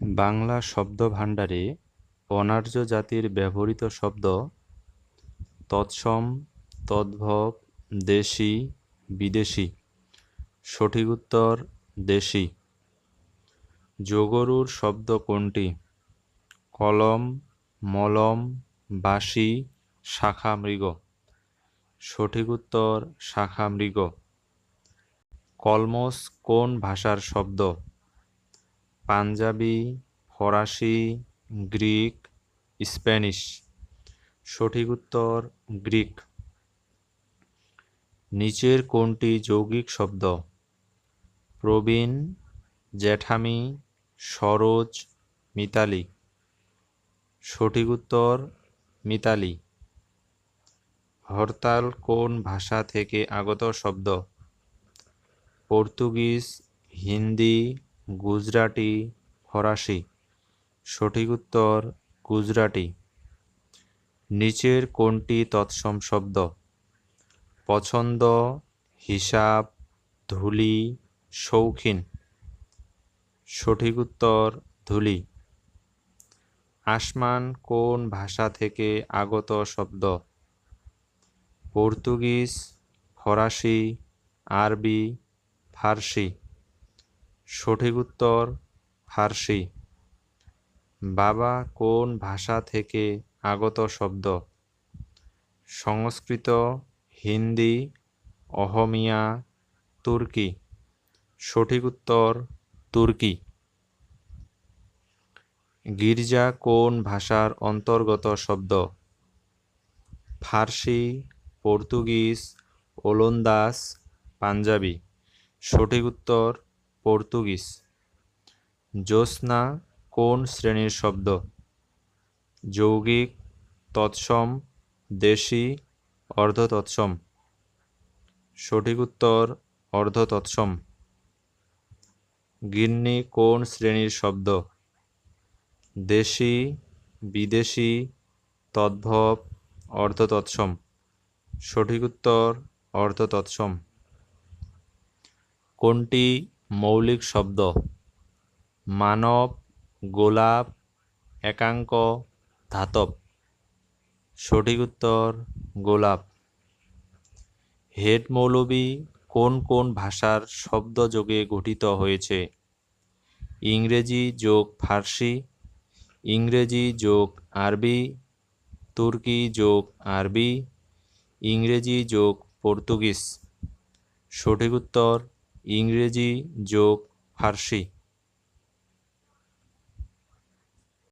বাংলা শব্দভাণ্ডারে অনার্য জাতির ব্যবহৃত শব্দ তৎসম, তদ্ভব, দেশি, বিদেশি। সঠিক উত্তর, দেশি। যোগরুর শব্দ কোনটি? কলম, মলম, বাঁশি শাখা মৃগ সঠিক উত্তর শাখা মৃগ কলমস কোন ভাষার শব্দ? পাঞ্জাবি, ফরাসি, গ্রিক, স্প্যানিশ। সঠিক উত্তর গ্রিক। নিচের কোনটি যৌগিক শব্দ? প্রবীণ, জ্যাঠামি, সরোজ, মিতালি। সঠিক উত্তর মিতালি। হরতাল কোন ভাষা থেকে আগত শব্দ? পর্তুগিজ, হিন্দি গুজরাটি ফরাসি। সঠিক উত্তর গুজরাটি। নিচের কোনটি তৎসম শব্দ? পছন্দ, হিসাব, ধুলি, শৌখিন। সঠিক উত্তর ধুলি। আসমান কোন ভাষা থেকে আগত শব্দ? পর্তুগিজ, ফরাসি, আরবি, ফার্সি। সঠিক উত্তর ফার্সি। বাবা কোন ভাষা থেকে আগত শব্দ? সংস্কৃত, হিন্দি, অহমিয়া, তুর্কি। সঠিক উত্তর তুর্কি। গির্জা কোন ভাষার অন্তর্গত শব্দ? ফার্সি, পর্তুগিজ, ওলন্দাজ, পাঞ্জাবি। সঠিক উত্তর পর্তুগিজ। জ্যোৎস্না কোন শ্রেণির শব্দ? যৌগিক, তৎসম, দেশি অর্ধ তৎসম সঠিক উত্তর অর্ধ তৎসম গিন্নি কোন শ্রেণির শব্দ? দেশি, বিদেশি, তদ্ভব অর্ধ তৎসম সঠিক উত্তর অর্ধ তৎসম কোনটি মৌলিক শব্দ। মানব, গোলাপ, একাঙ্ক, ধাতব। সঠিক উত্তর, গোলাপ। হেড মৌলবী কোন কোন ভাষার শব্দযোগে গঠিত হয়েছে? ইংরেজি যোগ ফার্সি, ইংরেজি যোগ আরবি, তুর্কি যোগ আরবি, ইংরেজি যোগ পর্তুগিজ। সঠিক উত্তর ইংরেজি যোগ ফার্সি।